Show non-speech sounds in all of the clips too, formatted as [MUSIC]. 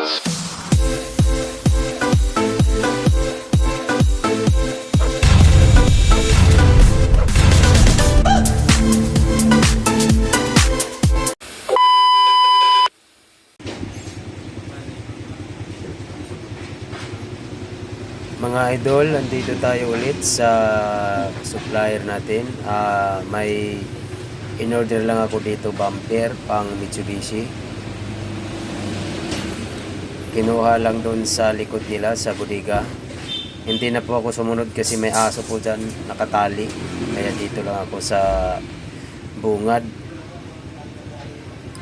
Mga idol, nandito tayo ulit sa supplier natin. Ah, may in-order lang ako dito bumper pang Mitsubishi. Kinuha lang doon sa likod nila sa bodega. Hindi na po ako sumunod kasi may aso po dyan nakatali. Kaya dito lang ako sa bungad.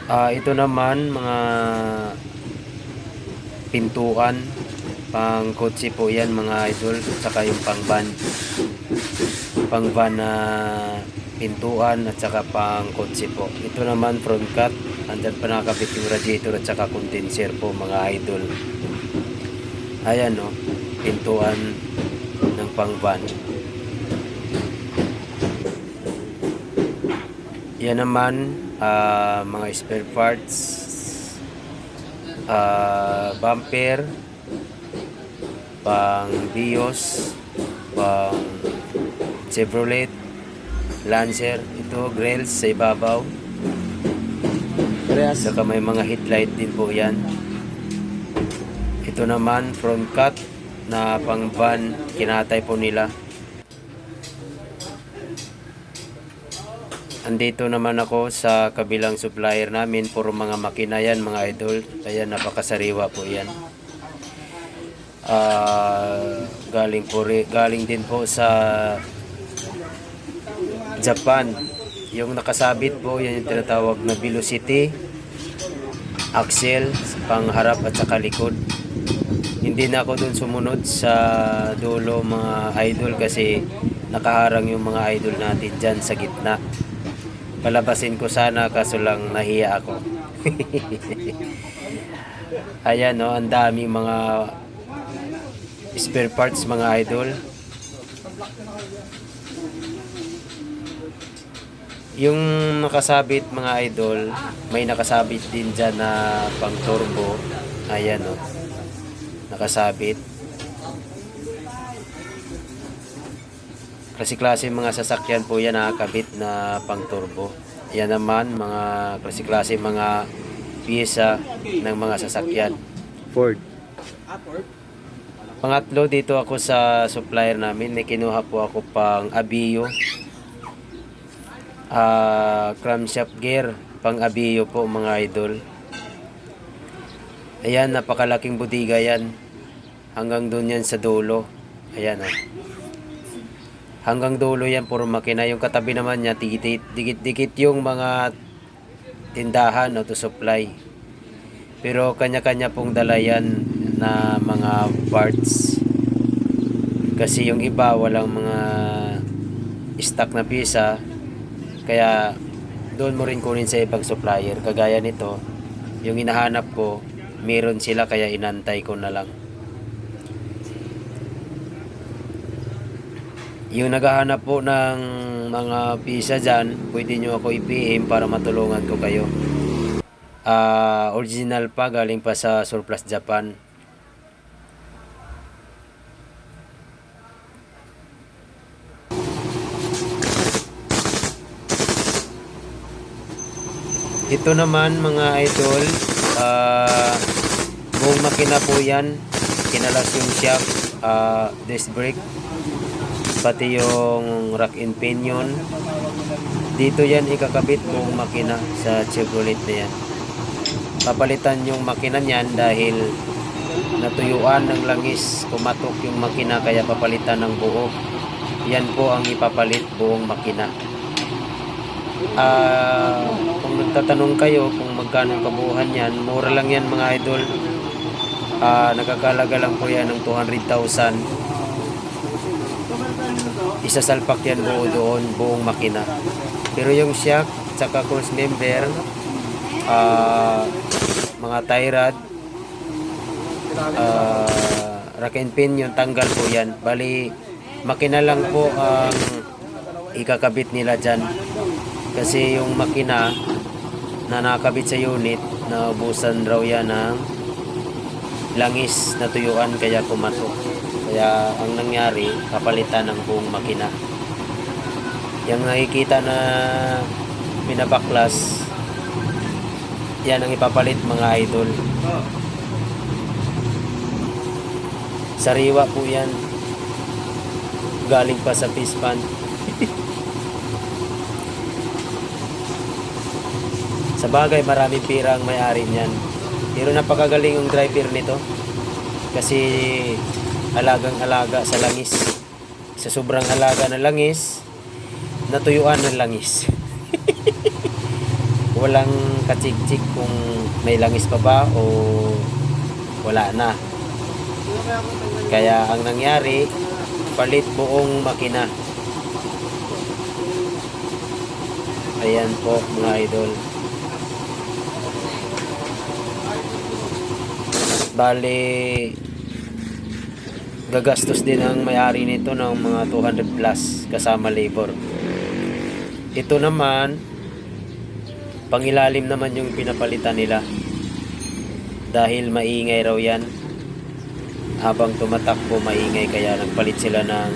Ah, ito naman mga pintuan pang kotse po yan mga idol saka yung pang van pang van na pintuan at saka pang kotse po. Ito naman front cut. Andyan pa nakakabit yung radiator at saka condenser po mga idol. Ayan no? Pintuan ng pang van. Yan naman ah, mga spare parts. Ah, bumper. Pang Vios, pang Chevrolet, Lancer, ito grills sa ibabaw. Parehas. Saka may mga headlight din po yan. Ito naman front cut na pang van, kinatay po nila. Andito naman ako sa kabilang supplier namin, puro mga makina yan mga idol. Kaya napakasariwa po yan. Ah, galing po galing din po sa Japan. Yung nakasabit po, yan yung tinatawag na velocity axle pang harap at saka likod. Hindi na ako dun sumunod sa dulo mga idol kasi nakaharang yung mga idol natin dyan sa gitna. Palabasin ko sana kaso lang nahiya ako. [LAUGHS] Ayan no, ang dami mga spare parts mga idol. Yung nakasabit mga idol, may nakasabit din dyan na pang turbo. Ayan o. Nakasabit. Klase-klase mga sasakyan po yan nakakabit na pang turbo. Yan naman mga klase-klase mga piyesa ng mga sasakyan. Ford. Pangatlo, dito ako sa supplier namin. May kinuha po ako pang Abiyo. Ah, crankshaft gear. Pang Abiyo po mga idol. Ayan, napakalaking budiga yan. Hanggang doon yan sa dulo. Ayan ah. Hanggang dulo yan, puro makina. Yung katabi naman niya, dikit, dikit-dikit yung mga tindahan, auto supply. Pero kanya-kanya pong dala yan na mga parts. Kasi yung iba walang mga stock na pisa. Kaya doon mo rin kunin sa ibang supplier. Kagaya nito, yung hinahanap ko, meron sila kaya inantay ko na lang. Yung naghahanap po ng mga pisa dyan, pwede nyo ako i-PM para matulungan ko kayo. Ah, original pa, galing pa sa Surplus Japan. Ito naman mga idol, ah buong makina po yan. Kinalas yung shock, ah disc brake, pati yung rack and pinion. Dito yan ikakabit buong makina sa Chevrolet na yan. Papalitan yung makina niyan dahil natuyuan ng langis, kumatok yung makina kaya papalitan ng buo. Yan po ang ipapalit buong makina. Ah, kung nagtatanong kayo kung magkano kabuuhan yan, mura lang yan mga idol. Ah, nagkakalaga lang po yan ng 200,000. Isasalpak yan buo doon, buong makina. Pero yung shock, tsaka course member, ah, mga tie rod, ah, rack and pin yung tanggal po yan. Bali, makina lang po ang ikakabit nila dyan. Kasi yung makina na nakakabit sa unit, naubusan raw yan ng langis na tuyuan kaya pumatok. Kaya ang nangyari, kapalitan ng buong makina. Yung nakikita na binabaklas, yan ang ipapalit mga idol. Sariwa po yan. Galing pa sa fish pan. [LAUGHS] sa bagay, maraming pira ang may-ari niyan. Pero napakagaling yung driver nito. Kasi alagang-alaga sa langis. Sa sobrang alaga ng langis, natuyuan ng langis. [LAUGHS] Walang katsik-tsik kung may langis pa ba o wala na. Kaya ang nangyari, palit buong makina. Ayan po mga idol. Bali, gagastos din ang may-ari nito ng mga 200 plus kasama labor. Ito naman, pangilalim naman yung pinapalitan nila. Dahil maingay raw yan. Habang tumatakbo maingay kaya nagpalit sila ng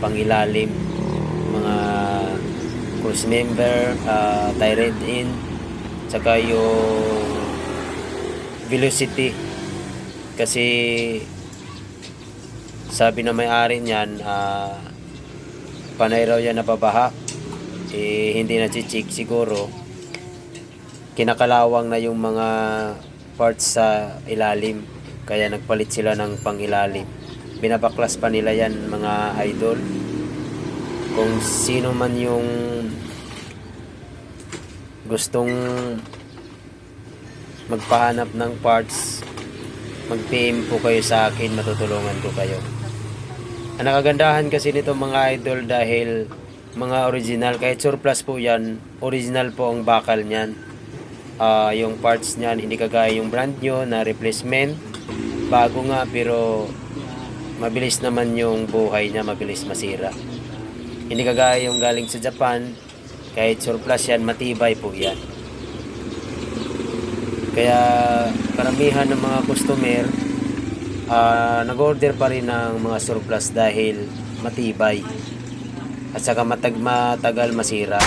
pangilalim. Mga cruise member, uh, tyrant in, tsaka yung velocity. Kasi sabi na may-ari niyan, ah, panay raw yan nababaha. Eh, hindi na chichik siguro. Kinakalawang na yung mga parts sa ilalim. Kaya nagpalit sila ng pangilalim. Binabaklas pa nila yan mga idol. Kung sino man yung gustong magpahanap ng parts, mag-PM po kayo sa akin, matutulungan ko kayo. Ang nakagandahan kasi nito mga idol dahil mga original, kahit surplus po yan, original po ang bakal niyan. Ah, yung parts niyan, hindi kagaya yung brand new na replacement. Bago nga pero mabilis naman yung buhay niya, mabilis masira. Hindi kagaya yung galing sa Japan, kahit surplus yan, matibay po yan. Kaya karamihan ng mga customer ah, nag-order pa rin ng mga surplus dahil matibay at saka matag matagal masira.